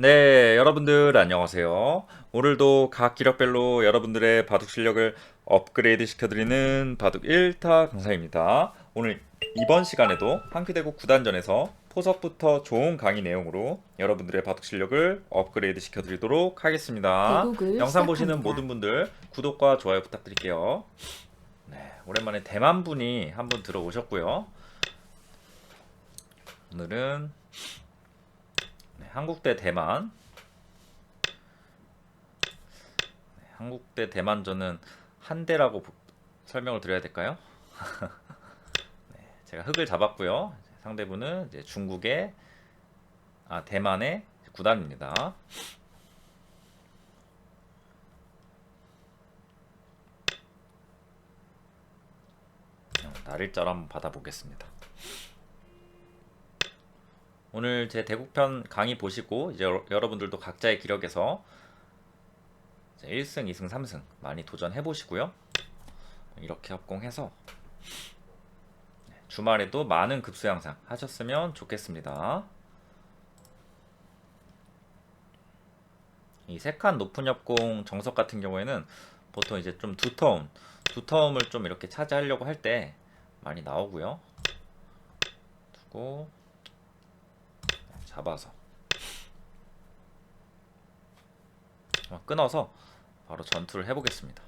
네, 여러분들 안녕하세요. 오늘도 각 기력별로 여러분들의 바둑 실력을 업그레이드 시켜드리는 바둑 1타 강사입니다. 오늘 이번 시간에도 한큐대국 구단전에서 포석부터 좋은 강의 내용으로 여러분들의 바둑 실력을 업그레이드 시켜드리도록 하겠습니다. 영상 보시는 시작합니다. 모든 분들 구독과 좋아요 부탁드릴게요. 네, 오랜만에 대만 분이 한분 들어오셨고요. 오늘은 네, 한국 대 대만. 네, 한국 대 대만전은 한 대라고 보- 설명을 드려야 될까요? 네, 제가 흑을 잡았고요. 상대분은 이제 중국의 아 대만의 구단입니다. 어, 날일자로 한번 받아보겠습니다. 오늘 제 대국편 강의 보시고 이제 여- 여러분들도 각자의 기력에서 이제 1승, 2승, 3승 많이 도전해 보시고요. 이렇게 합공해서 네, 주말에도 많은 급수 양상 하셨으면 좋겠습니다. 이 세 칸 높은 협공 정석 같은 경우에는 보통 이제 좀 두터움, 두터움을 좀 이렇게 차지하려고 할 때 많이 나오고요. 두고 잡아서 한번 끊어서 바로 전투를 해보겠습니다.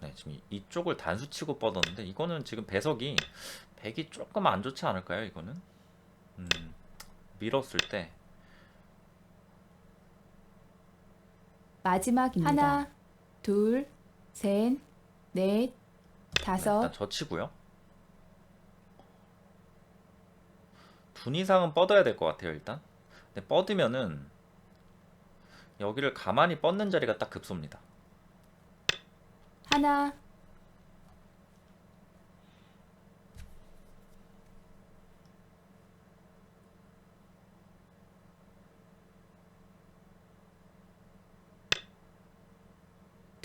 네, 지금 이- 이쪽을 단수 치고 뻗었는데 이거는 지금 배석이 백이 조금 안 좋지 않을까요? 이거는 음, 밀었을 때 마지막입니다. 하나, 둘, 셋, 넷, 네, 다섯, 일단 젖히고요. 둔 이상은 뻗어야 될 것 같아요 일단. 근데 뻗으면은 여기를 가만히 뻗는 자리가 딱 급소입니다. 하나,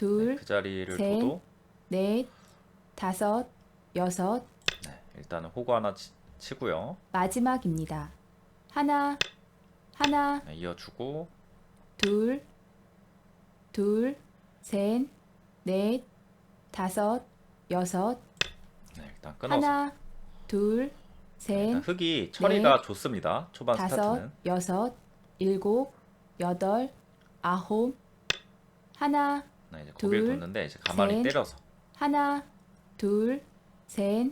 둘, 그 자리를 셋. 둬도 넷, 다섯, 여섯, 네, 일단은 호구 하나 치, 치고요. 마지막입니다. 하나, 하나, 네, 이어주고 둘, 둘, 셋, 넷, 다섯, 여섯, 네, 일단 끊어서 하나, 둘, 네, 셋, 일단 흙이 처리가 좋습니다. 초반 다섯, 스타트는 여섯, 일곱, 여덟, 아홉, 하나, 네, 이제 고비를 둘, 뒀는데 이제 가만히 셋. 때려서 하나, 둘, 셋,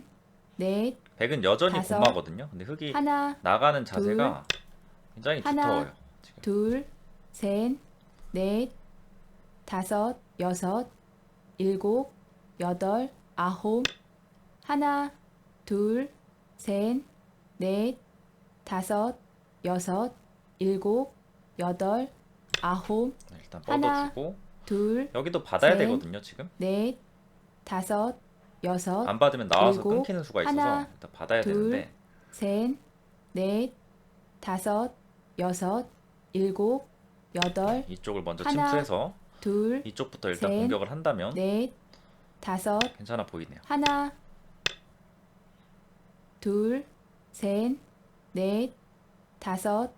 넷, 백은 여전히 다섯. 고마거든요. 근데 흙이 하나, 나가는 자세가 굉장히 하나, 두터워요. 지금. 둘, 셋, 넷, 다섯, 여섯, 일곱, 여덟, 아홉, 하나, 둘, 셋, 넷, 다섯, 여섯, 일곱, 여덟, 아홉, 네, 일단 하나, 뻗어주고 둘, 여기도 받아야 셋. 되거든요. 지금 넷, 다섯, 여섯, 안 받으면 나와서 일곱, 끊기는 수가 있어서 하나, 일단 받아야 둘, 되는데 셋, 넷, 다섯, 여섯, 일곱, 여덟, 이쪽을 먼저 하나, 침투해서 둘, 이쪽부터 일단 셋, 공격을 한다면 넷, 다섯, 괜찮아 보이네요. 하나, 둘, 셋, 넷, 다섯,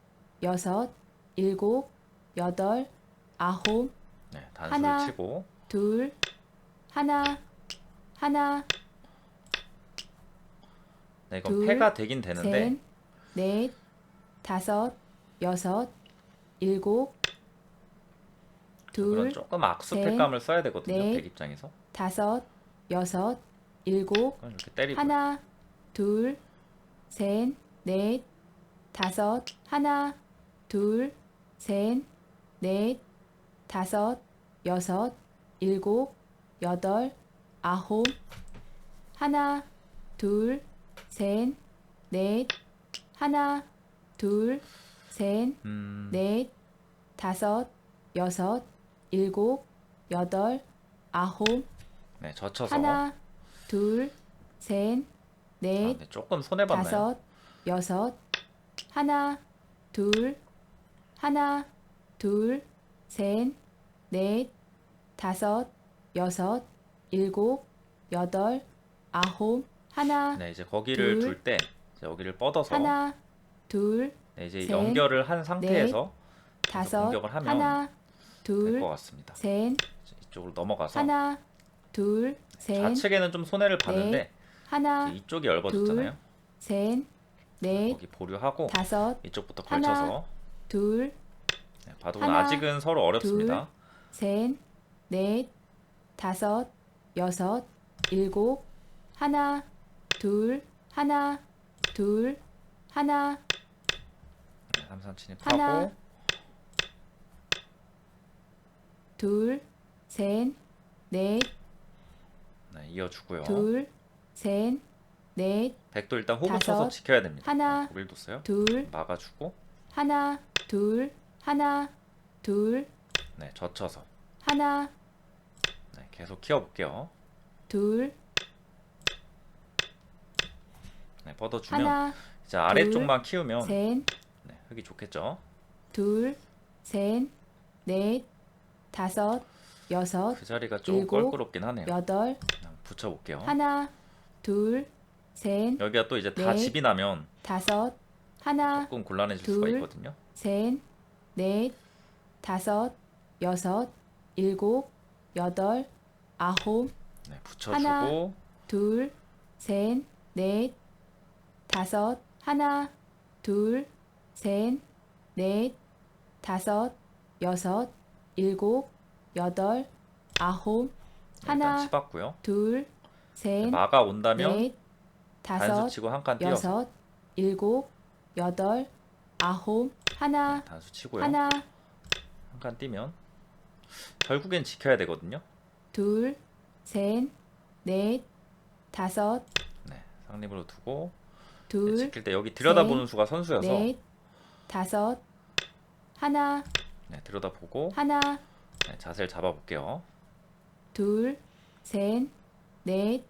여섯, 일곱, 여덟, 아홉, 네, 단수를 하나, 치고. 둘, 하나, 하나, 네, 이건 둘, 패가 되긴 되는데. 셋, 넷, 다섯, 여섯, 일곱, 그런 둘, 조금 악수패감을 써야 되거든요. 넷, 백 입장에서. 다섯, 여섯, 일곱, 그럼 이렇게 때리고. 하나, 둘, 셋, 넷, 다섯, 하나, 둘, 셋, 넷, 다섯, 여섯, 일곱, 여덟, 아홉, 하나, 둘, 셋, 넷, 하나, 둘, 셋, 음, 넷, 다섯, 여섯, 일곱, 여덟, 아홉, 네, 젖혀서. 하나, 둘, 셋, 아, 넷, 네, 조금 손해 봤나요? 다섯, 여섯, 하나, 둘, 하나, 둘, 셋, 넷, 다섯, 여섯, 일곱, 여덟, 아홉, 하나, 네, 이제 거기를 둘, 둘 때 여기를 뻗어서 하나, 둘, 네, 이제 셋, 연결을 한 상태에서 다섯, 공격을 하면 하나, 될 둘, 것 같습니다. 셋, 이쪽으로 넘어가서 하나, 둘, 셋, 좌측에는 좀 손해를 봤는데 하나, 이쪽이 넓어졌잖아요. 셋, 넷, 거기 보류하고 다섯, 이쪽부터 하나, 걸쳐서 둘, 네, 바둑은 하나, 아직은 서로 어렵습니다. 셋, 넷, 다섯, 여섯, 일곱, 하나, 둘, 하나, 둘, 하나, 네, 삼선 진입하고 하나, 둘, 셋, 넷, 네, 이어주고요. 둘, 셋, 넷, 백도 일단 호구 다섯, 쳐서 지켜야 됩니다. 하나, 네, 고개를 뒀어요. 둘, 막아주고 하나, 둘, 하나, 둘, 네, 젖혀서. 하나, 네, 계속 키워볼게요. 둘, 네, 뻗어주면 하나, 이제 아래쪽만 키우면 셋, 네, 흙이 좋겠죠. 둘, 셋, 넷, 다섯, 여섯, 그 자리가 좀 일곱, 껄끄럽긴 하네요. 여덟, 붙여볼게요. 하나, 둘, 셋, 여기가 또 이제 다 넷, 집이 나면 다섯, 하나, 조금 곤란해질 수가 둘, 있거든요. 셋, 넷, 다섯, 여섯, 일곱, 여덟, 아홉, 네, 붙여주고. 둘, 셋, 넷, 다섯, 하나, 둘, 셋, 넷, 다섯, 여섯, 일곱, 여덟, 아홉, 네, 일단 하나, 치봤고요. 둘, 셋, 막아 온다면 넷, 다섯, 단수 치고 한칸 띄어서 여섯, 일곱, 여덟, 아홉, 하나, 단수 치고요. 하나, 한칸 띄면 결국엔 지켜야 되거든요. 둘, 셋, 넷, 다섯, 네, 상립으로 두고 네, 둘, 지킬 때 여기 들여다보는 수가 선수여서 넷, 다섯, 하나, 네, 들여다보고 하나, 네, 자세를 잡아볼게요. 둘, 셋, 넷,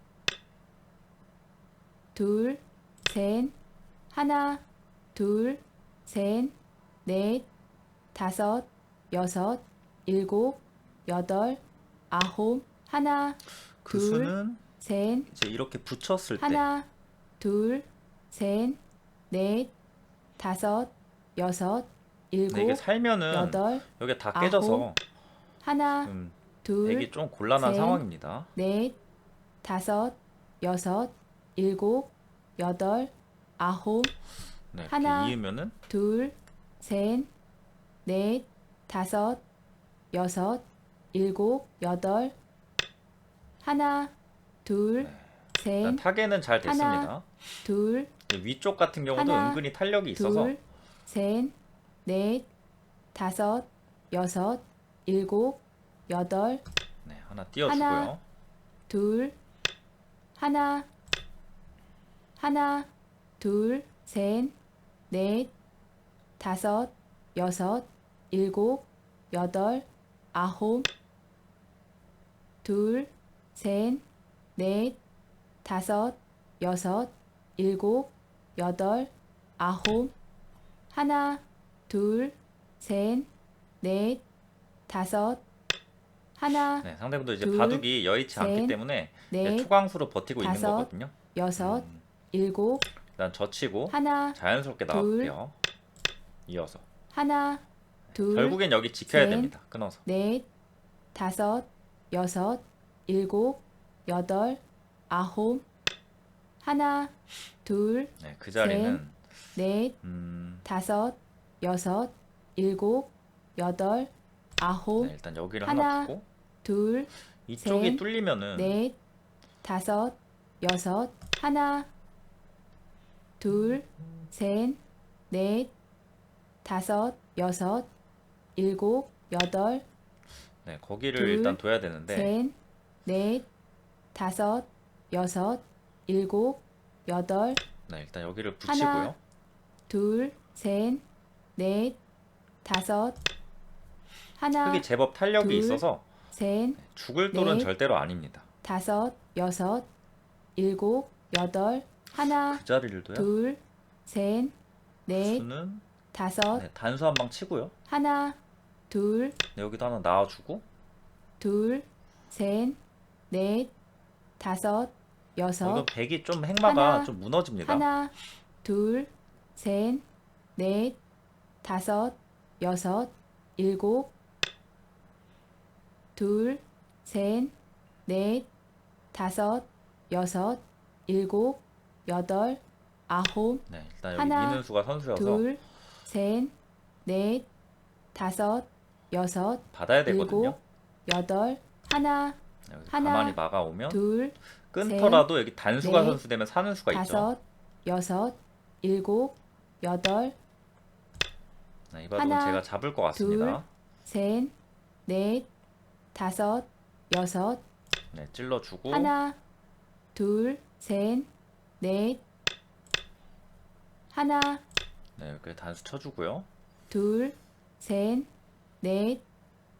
둘, 셋, 하나, 둘, 셋, 넷, 다섯, 여섯, 일곱, 여덟, 아홉, 하나, 그 둘, 수는 셋, 이제 이렇게 붙였을 때 하나, 둘, 셋, 넷, 다섯, 여섯, 네, 이게 일곱, 살면은 여덟, 여기 다 아홉, 깨져서 하나, 좀 둘, 이게 좀 곤란한 셋, 상황입니다. 넷, 다섯, 여섯, 일곱, 여덟, 아홉, 네, 이렇게 하나, 이으면은 둘, 셋, 넷, 다섯, 여섯, 일곱, 여덟, 하나, 둘, 셋, 일단 타겟은 잘 됐습니다. 둘, 근데 위쪽 같은 경우도 하나, 은근히 탄력이 있어서. 둘, 셋, 넷, 다섯, 여섯, 일곱, 여덟, 네, 하나 띄워주고요. 하나, 둘, 하나, 하나, 둘, 셋, 넷, 다섯, 여섯, 일곱, 여덟, 아홉, 둘, 셋, 넷, 다섯, 여섯, 일곱, 여덟, 아홉, 하나, 둘, 셋, 넷, 다섯, 하나, 네, 상대분도 이제 둘, 바둑이 여의치 않기 셋, 때문에 이제 넷, 초강수로 버티고 있는 다섯, 거거든요. 여섯, 음, 일곱, 일단 젖히고 하나, 자연스럽게 둘, 나갈게요. 이어서. 하나, 둘, 결국엔 여기 지켜야 셋, 됩니다. 끊어서. 넷, 다섯, 여섯, 일곱, 여덟, 아홉, 하나, 둘, 네, 그 자리는 넷, 음, 다섯, 여섯, 일곱, 여덟, 아홉, 네, 일단 여기를 하나, 하나, 두고 둘, 이쪽이 셋, 뚫리면은 넷, 다섯, 여섯, 하나, 둘, 셋, 넷, 다섯, 여섯, 일곱, 여덟, 네, 거기를 둘, 일단 둬야 되는데 셋, 넷, 다섯, 여섯, 일곱, 여덟, 네, 일단 여기를 하나, 붙이고요. 둘, 셋, 넷, 다섯, 하나, 흙이 제법 탄력이 둘, 있어서 셋, 죽을 돌은 넷, 절대로 아닙니다. 다섯, 여섯, 일곱, 여덟, 하나, 그 자리를 둘, 셋, 넷, 수는 다섯, 네, 단수 한 방 치고요. 하나, 둘, 네, 여기도 하나 놔주고. 둘, 셋, 넷, 다섯, 여섯, 이거 백이 좀 행마가 하나, 좀 무너집니다. 하나, 둘, 셋, 넷, 다섯, 여섯, 일곱, 둘, 셋, 넷, 다섯, 여섯, 일곱, 여덟, 아홉, 네, 일단 여기 하나, 미는 수가 선수여서. 둘, 셋, 넷, 다섯, 여섯, 받아야 되거든요. 일곱, 여덟, 하나, 네, 여기서 하나, 가만히 막아오면 둘, 끊더라도 여기 단수가 넷, 선수 되면 사는 수가 있죠. 다섯, 여섯, 일곱, 여덟, 네, 이 바둑은 하나, 제가 잡을 것 같습니다. 셋, 넷, 다섯, 여섯, 네, 찔러주고 하나, 둘, 셋, 넷, 하나, 네, 이렇게 단수 쳐주고요. 둘, 셋, 넷,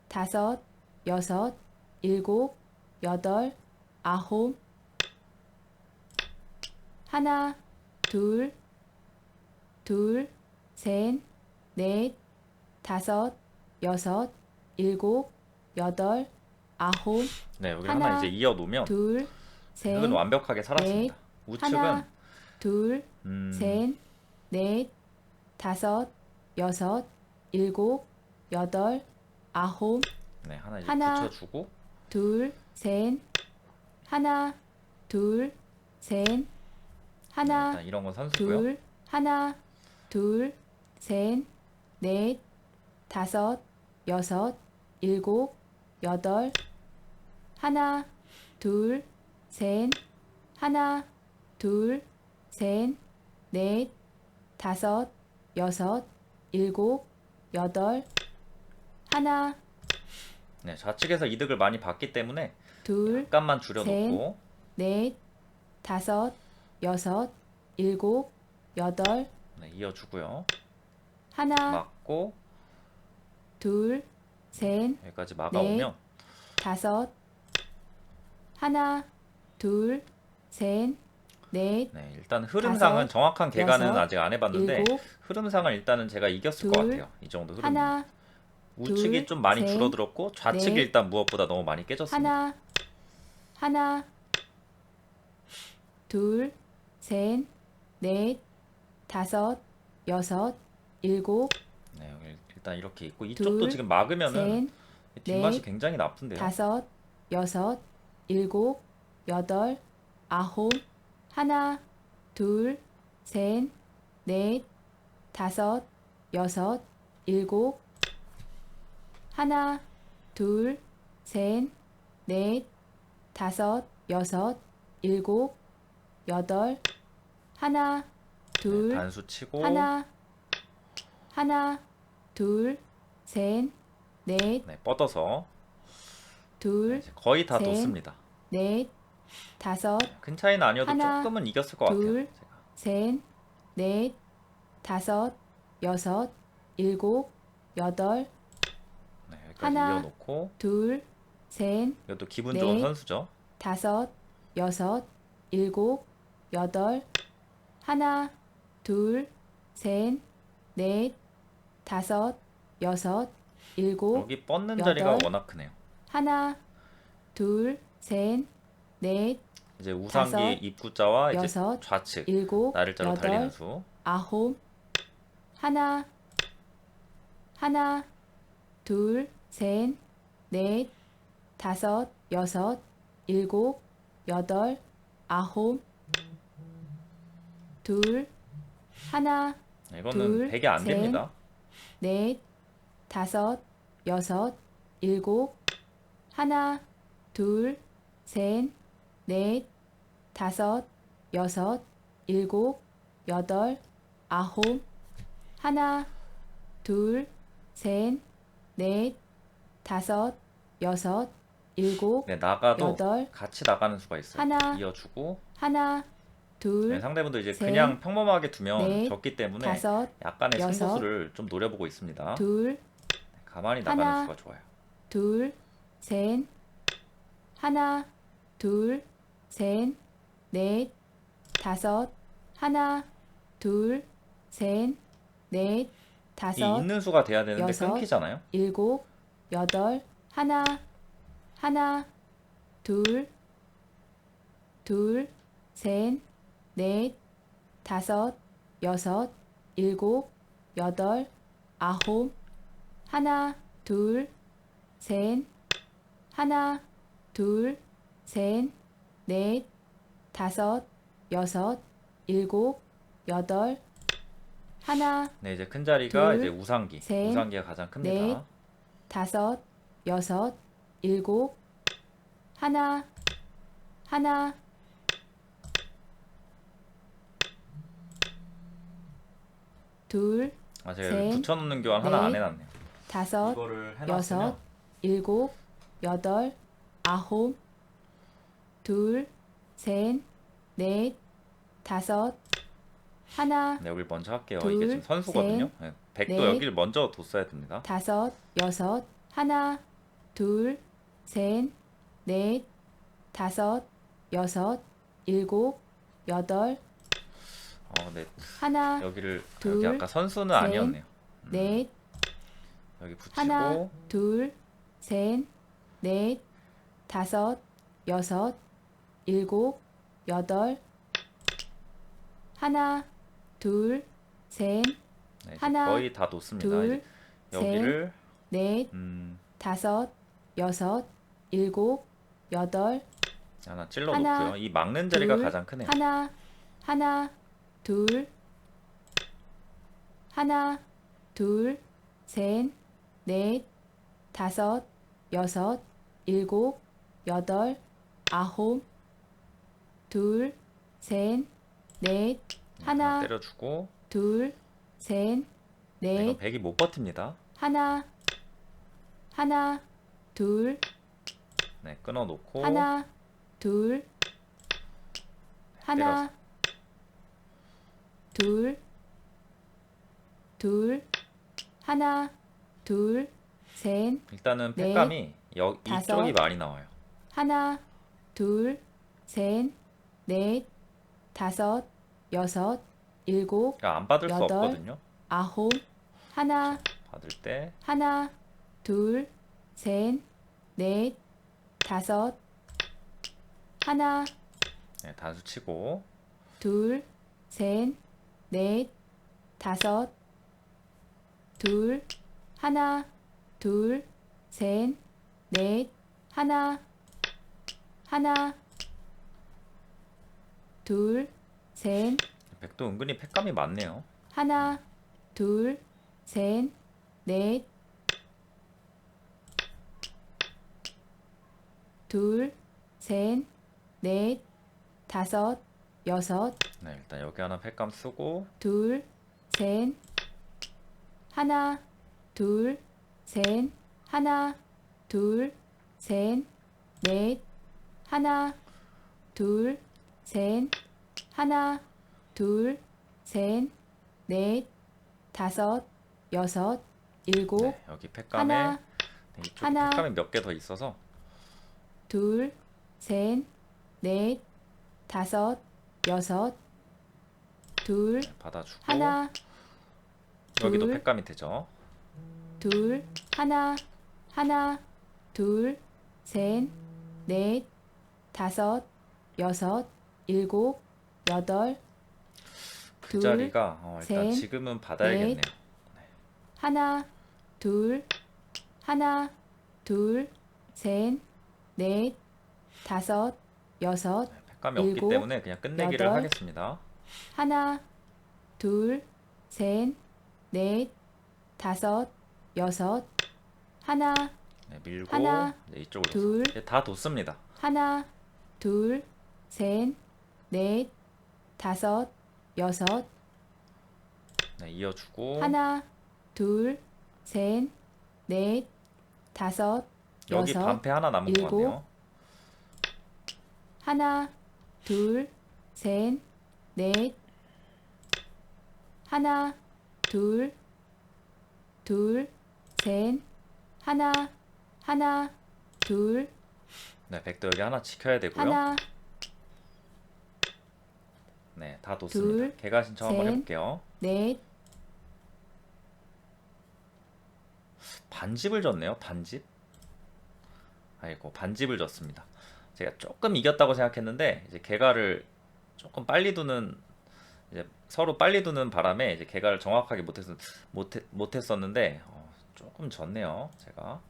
다섯, 여섯, 일곱, 여덟, 아홉, 하나, 둘, 둘, 셋, 넷, 다섯, 여섯, 일곱, 여덟, 아홉, 네, 여기 하나, 하나, 이제 이어 놓으면 둘, 셋, 흙은 완벽하게 살았습니다. 우측은 하나, 둘, 음, 셋, 넷, 다섯, 여섯, 일곱, 여덟, 아홉, 네, 하나 이제 하나, 붙여주고 둘, 셋, 하나, 둘, 셋, 네, 하나, 일단 이런 건 선수고요. 둘, 하나, 둘, 셋, 넷, 다섯, 여섯, 일곱, 여덟, 하나, 둘, 셋, 하나, 둘, 셋, 넷, 다섯, 여섯, 일곱, 여덟, 하나, 네, 좌측에서 이득을 많이 봤기 때문에 둘, 약간만 줄여놓고 넷, 다섯, 여섯, 일곱, 여덟, 네, 이어주고요. 하나, 막고 둘, 셋, 여기까지 막아오면 다섯, 하나, 둘, 셋, 넷, 네, 일단 흐름상은 다섯, 정확한 계산은 여섯, 아직 안 해봤는데 일곱, 흐름상을 일단은 제가 이겼을 것 둘, 같아요. 이 정도 흐름. 하나, 우측이 둘, 좀 많이 셋, 줄어들었고 좌측이 넷, 일단 무엇보다 너무 많이 깨졌습니다. 하나, 하나, 둘, 셋, 넷, 다섯, 여섯, 일곱, 네, 여기 일단 이렇게 있고 이쪽도 둘, 지금 막으면은 셋, 뒷맛이 넷, 굉장히 나쁜데요. 다섯, 여섯, 일곱, 여덟, 아홉, 하나, 둘, 셋, 넷, 다섯, 여섯, 일곱, 하나, 둘, 셋, 넷, 다섯, 여섯, 일곱, 여덟, 하나, 네, 둘, 단수 치고 하나, 하나, 둘, 셋, 넷, 네, 뻗어서 둘, 이제 거의 다 셋, 뒀습니다. 넷, 다섯, 큰 차이는 아니어도 하나, 조금은 이겼을 것 둘, 같아요. 제가. 셋, 넷, 다섯, 여섯, 일곱, 여덟, 네, 하나, 이어놓고 둘, 셋, 이것도 기분 좋은 넷, 선수죠. 다섯, 여섯, 일곱, 여덟, 하나, 둘, 셋, 넷, 다섯, 여섯, 일곱, 여기 뻗는 자리가 여덟, 워낙 크네요. 하나, 둘, 셋, 넷, 이제 우상기 다섯, 입구자와 이제 여섯, 좌측 일곱, 나를자로 달리는 여덟, 수. 아홉, 하나, 하나, 둘, 셋, 넷, 다섯, 여섯, 일곱, 여덟, 아홉, 둘, 하나, 네, 이거는 둘, 100이 안 셋, 됩니다. 넷, 다섯, 여섯, 일곱, 하나, 둘, 셋, 넷, 다섯, 여섯, 일곱, 여덟, 아홉, 하나, 둘, 셋, 넷, 다섯, 여섯, 일곱, 네, 나가도 여덟, 같이 나가는 수가 있어요. 하나, 이어주고 하나, 둘, 네, 상대분도 이제 셋, 그냥 평범하게 두면 넷, 졌기 때문에 다섯, 약간의 여섯, 승부수를 좀 노려보고 있습니다. 둘, 가만히 하나, 나가는 수가 좋아요. 둘, 셋, 하나, 둘, 셋, 넷, 다섯, 하나, 둘, 셋, 넷, 이 다섯, 있는 수가 돼야 되는데 여섯, 끊기잖아요. 일곱, 여덟, 하나, 하나, 둘, 둘, 셋, 넷, 다섯, 여섯, 일곱, 여덟, 아홉, 하나, 둘, 셋, 하나, 둘, 셋, 넷, 다섯, 여섯, 일곱, 여덟, 하나, 네, 이제 큰 자리가 둘, 이제 우상기. 셋, 우상기가 가장 큽니다. 넷, 다섯, 여섯, 일곱, 하나, 하나, 둘, 아, 제가 셋, 붙여놓는 교환 하나 안 넷, 해놨네요. 다섯, 이거를 해놨으면 여섯, 일곱, 여덟, 아홉, 둘, 셋, 넷, 다섯, 하나, 네, 여기 먼저 할게요. 둘, 이게 지금 선수거든요. 네, 백도 넷, 여기를 먼저 뒀어야 됩니다. 다섯, 여섯, 하나, 둘, 셋, 넷, 다섯, 여섯, 일곱, 여덟, 어, 네, 하나, 여기를 둘, 여기 아까 선수는 셋, 아니었네요. 음, 넷, 여기 붙이고 하나, 둘, 셋, 넷, 다섯, 여섯, 일곱, 여덟, 하나, 둘, 셋, 네, 하나, 거의 다 뒀습니다. 둘, 이제 여기를 넷, 음, 다섯, 여섯, 일곱, 여덟, 하나 찔러 하나, 놓고요. 이 막는 자리가 둘, 가장 크네요. 하나, 하나, 둘, 하나, 둘, 셋, 넷, 다섯, 여섯, 일곱, 여덟, 아홉, 둘, 셋, 넷, 네, 하나, 때려주고 둘, 셋, 네, 이건 넷, 백이 못 버팁니다. 하나, 하나, 둘, 네, 끊어 놓고. 하나, 둘, 하나, 둘, 둘, 하나, 둘, 셋, 일단은 넷, 팩감이 여, 다섯, 이쪽이 많이 나와요. 하나, 둘, 셋, 넷, 다섯, 여섯, 일곱, 그러니까 안 받을 수 여덟, 없거든요. 아홉, 하나, 받을 때 하나, 둘, 셋, 넷, 다섯, 하나, 네, 단수 치고 둘, 셋, 넷, 다섯, 둘, 하나, 둘, 셋, 넷, 하나, 하나, 둘, 셋, 백도 은근히 팩감이 많네요. 하나, 둘, 셋, 넷, 둘, 셋, 넷, 다섯, 여섯, 네, 일단 여기 하나 팩감 쓰고 둘, 셋, 하나, 둘, 셋, 하나, 둘, 셋, 넷, 하나, 둘, 셋, 하나, 둘, 셋, 넷, 다섯, 여섯, 일곱, 네, 여기 팩감에 하나, 네, 이쪽 하나, 팩감이 몇 개 더 있어서? 둘, 셋, 넷, 다섯, 여섯, 둘, 네, 받아주고. 하나, 여기도 둘, 팩감이 되죠. 둘, 하나, 하나, 둘, 셋, 넷, 다섯, 여섯, 일곱, 여덟, 그 둘, 자리가 어, 일단 셋, 지금은 받아야겠네요. 하나, 둘, 하나, 둘, 셋, 넷, 다섯, 여섯, 네, 팩감이 없기 일곱, 때문에 그냥 끝내기를 여덟, 하겠습니다. 하나, 둘, 셋, 넷, 다섯, 여섯, 하나, 네, 밀고 하나, 네, 이쪽으로 둘, 네, 다 뒀습니다. 하나, 둘, 셋, 넷, 다섯, 여섯, 네, 이어주고. 하나, 둘, 셋, 넷, 다섯, 여기 여섯, 반패 하나 남은 것 일곱, 같네요. 하나, 둘, 셋, 넷, 하나, 둘, 둘, 셋, 하나, 하나, 둘, 네, 백도 여기 하나 지켜야 되고요. 하나, 네, 다 뒀습니다. 둘, 개가 신청 한번 셋. 해볼게요. 넷, 반집을 졌네요. 반집. 아이고 반집을 졌습니다. 제가 조금 이겼다고 생각했는데 이제 개가를 조금 빨리 두는 이제 서로 빨리 두는 바람에 이제 개가를 정확하게 못했 못했 못했었는데 어, 조금 졌네요. 제가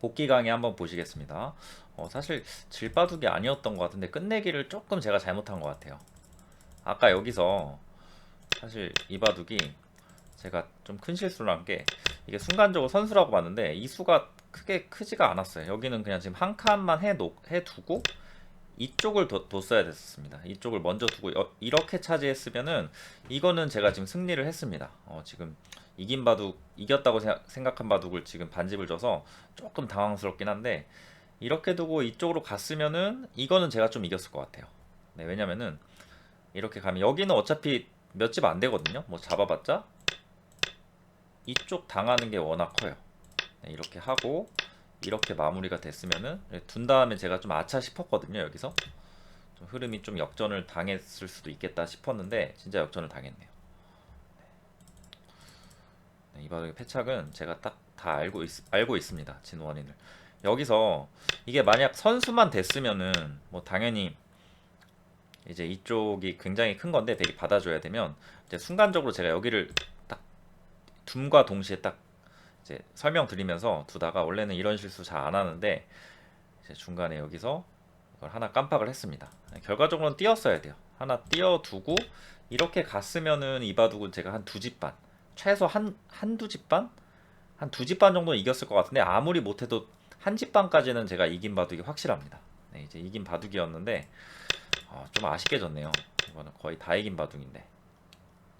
복귀 강의 한번 보시겠습니다. 어, 사실 질바둑이 아니었던 것 같은데 끝내기를 조금 제가 잘못한 것 같아요. 아까 여기서 사실 이 바둑이 제가 좀 큰 실수를 한 게 이게 순간적으로 선수라고 봤는데 이 수가 크게 크지가 않았어요. 여기는 그냥 지금 한 칸만 해 놓, 해 두고 이쪽을 둬, 뒀어야 됐었습니다. 이쪽을 먼저 두고 어, 이렇게 차지했으면은 이거는 제가 지금 승리를 했습니다. 어, 지금 이긴 바둑 이겼다고 생각, 생각한 바둑을 지금 반집을 줘서 조금 당황스럽긴 한데 이렇게 두고 이쪽으로 갔으면은 이거는 제가 좀 이겼을 것 같아요. 네, 왜냐면은 이렇게 가면 여기는 어차피 몇 집 안 되거든요. 뭐 잡아봤자 이쪽 당하는 게 워낙 커요. 네, 이렇게 하고 이렇게 마무리가 됐으면은 둔 다음에 제가 좀 아차 싶었거든요. 여기서 좀 흐름이 좀 역전을 당했을 수도 있겠다 싶었는데 진짜 역전을 당했네요. 네, 이 바둑의 패착은 제가 딱 다 알고 있, 알고 있습니다. 진 원인을. 여기서 이게 만약 선수만 됐으면은 뭐 당연히 이제 이쪽이 굉장히 큰 건데 되게 받아줘야 되면 이제 순간적으로 제가 여기를 딱 둠과 동시에 딱 이제 설명드리면서 두다가 원래는 이런 실수 잘 안 하는데 이제 중간에 여기서 이걸 하나 깜빡을 했습니다. 결과적으로는 띄었어야 돼요. 하나 띄어두고 이렇게 갔으면은 이 바둑은 제가 한 두 집 반, 최소 한 한두 집 반, 한 두 집 반 정도 는 이겼을 것 같은데 아무리 못해도 한집 반까지는 제가 이긴 바둑이 확실합니다. 네, 이제 이긴 바둑이었는데 어, 좀 아쉽게 졌네요. 이거는 거의 다 이긴 바둑인데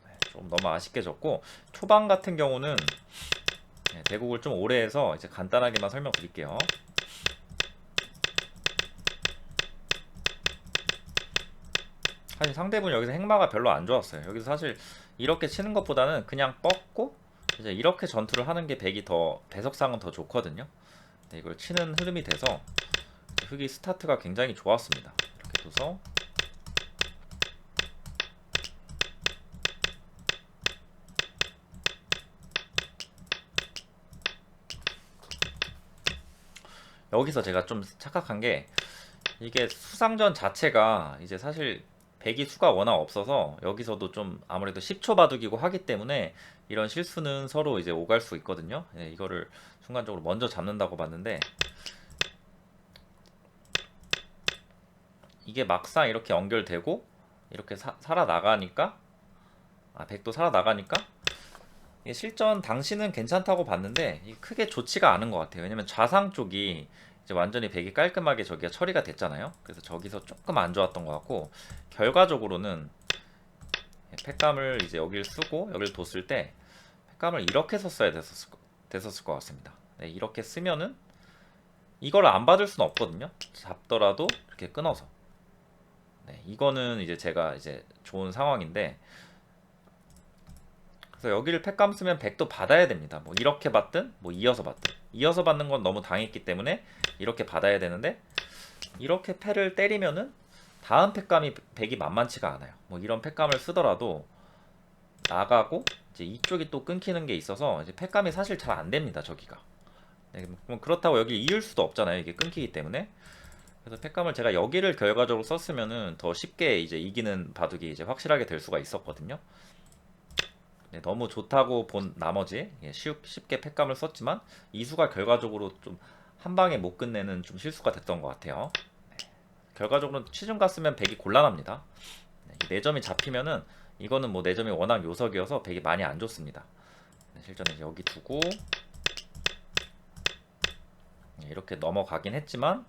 네, 좀 너무 아쉽게 졌고 초반 같은 경우는 네, 대국을 좀 오래 해서 이제 간단하게만 설명드릴게요. 사실 상대분 여기서 행마가 별로 안 좋았어요. 여기서 사실 이렇게 치는 것보다는 그냥 뻗고 이제 이렇게 전투를 하는 게 백이 더 배석상은 더 좋거든요. 네, 이걸 치는 흐름이 돼서 흑이 스타트가 굉장히 좋았습니다. 이렇게 둬서 여기서 제가 좀 착각한 게 이게 수상전 자체가 이제 사실 백이 수가 워낙 없어서 여기서도 좀 아무래도 10초 바둑이고 하기 때문에 이런 실수는 서로 이제 오갈 수 있거든요. 예, 이거를 순간적으로 먼저 잡는다고 봤는데 이게 막상 이렇게 연결되고 이렇게 사, 살아나가니까 아 백도 살아나가니까 실전 당시는 괜찮다고 봤는데 크게 좋지가 않은 것 같아요. 왜냐면 좌상 쪽이 이제 완전히 백이 깔끔하게 저기가 처리가 됐잖아요. 그래서 저기서 조금 안 좋았던 것 같고 결과적으로는 팩감을 이제 여기를 쓰고 여기를 뒀을 때 팩감을 이렇게 썼어야 됐었을, 거- 됐었을 것 같습니다. 네, 이렇게 쓰면은 이걸 안 받을 수는 없거든요. 잡더라도 이렇게 끊어서. 네, 이거는 이제 제가 이제 좋은 상황인데 그래서 여기를 팩감 쓰면 100도 받아야 됩니다. 뭐 이렇게 받든 뭐 이어서 받든 이어서 받는 건 너무 당했기 때문에 이렇게 받아야 되는데 이렇게 패를 때리면은 다음 팩감이 100이 만만치가 않아요. 뭐 이런 팩감을 쓰더라도 나가고 이제 이쪽이 또 끊기는 게 있어서 이제 팩감이 사실 잘 안 됩니다. 저기가. 네, 뭐 그렇다고 여기 이을 수도 없잖아요. 이게 끊기기 때문에. 그래서 팩감을 제가 여기를 결과적으로 썼으면은 더 쉽게 이제 이기는 바둑이 이제 확실하게 될 수가 있었거든요. 네, 너무 좋다고 본 나머지 예, 쉽, 쉽게 팩감을 썼지만 이수가 결과적으로 좀 한 방에 못 끝내는 좀 실수가 됐던 것 같아요. 네, 결과적으로 취중 갔으면 백이 곤란합니다. 네, 이 4점이 잡히면은 이거는 뭐 4점이 워낙 요석이어서 백이 많이 안 좋습니다. 네, 실전에 여기 두고 네, 이렇게 넘어가긴 했지만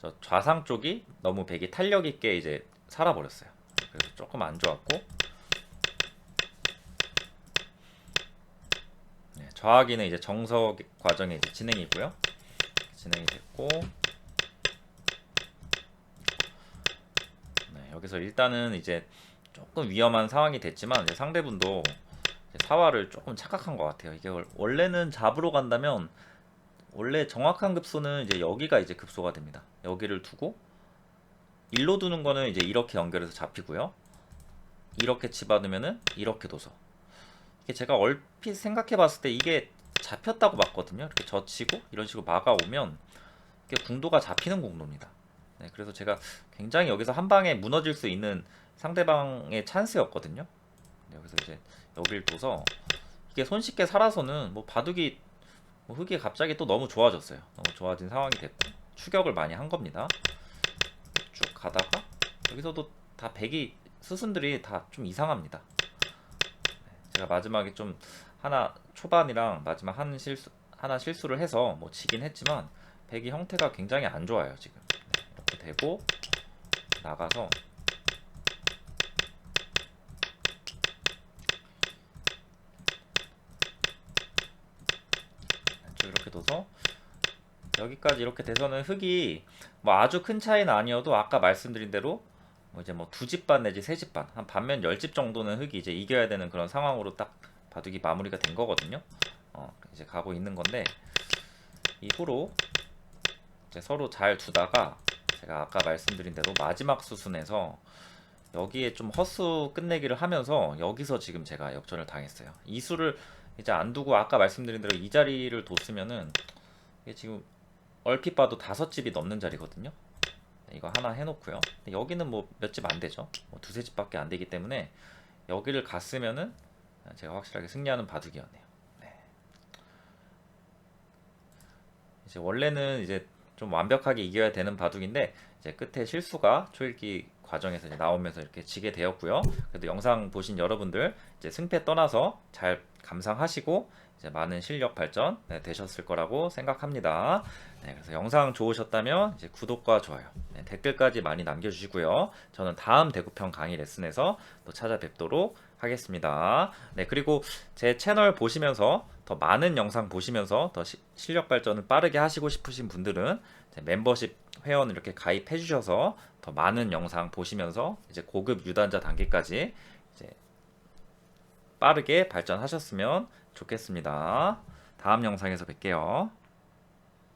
저 좌상 쪽이 너무 백이 탄력 있게 이제 살아버렸어요. 그래서 조금 안 좋았고 네, 좌하기는 이제 정석 과정의 진행이고요. 진행이 됐고 네, 여기서 일단은 이제 조금 위험한 상황이 됐지만 이제 상대분도 이제 사활을 조금 착각한 것 같아요. 이게 월- 원래는 잡으러 간다면 원래 정확한 급소는 이제 여기가 이제 급소가 됩니다. 여기를 두고 일로 두는 거는 이제 이렇게 연결해서 잡히고요. 이렇게 집어넣으면은 이렇게 둬서 이게 제가 얼핏 생각해 봤을 때 이게 잡혔다고 봤거든요. 이렇게 젖히고 이런 식으로 막아오면 이게 궁도가 잡히는 궁도입니다. 네, 그래서 제가 굉장히 여기서 한 방에 무너질 수 있는 상대방의 찬스였거든요. 네, 여기서 이제 여길 둬서 이게 손쉽게 살아서는 뭐 바둑이 뭐 흙이 갑자기 또 너무 좋아졌어요. 너무 좋아진 상황이 됐고 추격을 많이 한 겁니다. 쭉 가다가 여기서도 다 백이 수순들이 다 좀 이상합니다. 네, 제가 마지막에 좀 하나 초반이랑 마지막 한 실수 하나 실수를 해서 뭐 지긴 했지만 백이 형태가 굉장히 안 좋아요 지금 네, 이렇게 되고 나가서 이렇게 둬서 여기까지 이렇게 돼서는 흙이 뭐 아주 큰 차이는 아니어도 아까 말씀드린 대로 뭐 이제 뭐 두 집 반 내지 세 집 반, 한 반면 열 집 정도는 흙이 이제 이겨야 되는 그런 상황으로 딱 바둑이 마무리가 된 거거든요. 어, 이제 가고 있는 건데 이후로 이제 서로 잘 두다가 제가 아까 말씀드린 대로 마지막 수순에서 여기에 좀 헛수 끝내기를 하면서 여기서 지금 제가 역전을 당했어요. 이 수를 이제 안 두고 아까 말씀드린 대로 이 자리를 뒀으면은 이게 지금 얼핏 봐도 다섯 집이 넘는 자리거든요. 네, 이거 하나 해놓고요. 여기는 뭐 몇 집 안 되죠. 뭐 두세 집밖에 안 되기 때문에 여기를 갔으면은 제가 확실하게 승리하는 바둑이었네요. 네. 이제 원래는 이제 좀 완벽하게 이겨야 되는 바둑인데 이제 끝에 실수가 초읽기 과정에서 나오면서 이렇게 지게 되었고요. 그래도 영상 보신 여러분들 이제 승패 떠나서 잘 감상하시고 이제 많은 실력 발전 네, 되셨을 거라고 생각합니다. 네, 그래서 영상 좋으셨다면 이제 구독과 좋아요, 네, 댓글까지 많이 남겨주시고요. 저는 다음 대구편 강의 레슨에서 또 찾아뵙도록 하겠습니다. 네, 그리고 제 채널 보시면서 더 많은 영상 보시면서 더 시- 실력 발전을 빠르게 하시고 싶으신 분들은 멤버십 회원 이렇게 가입해 주셔서 더 많은 영상 보시면서 이제 고급 유단자 단계까지 이제 빠르게 발전하셨으면 좋겠습니다. 다음 영상에서 뵐게요.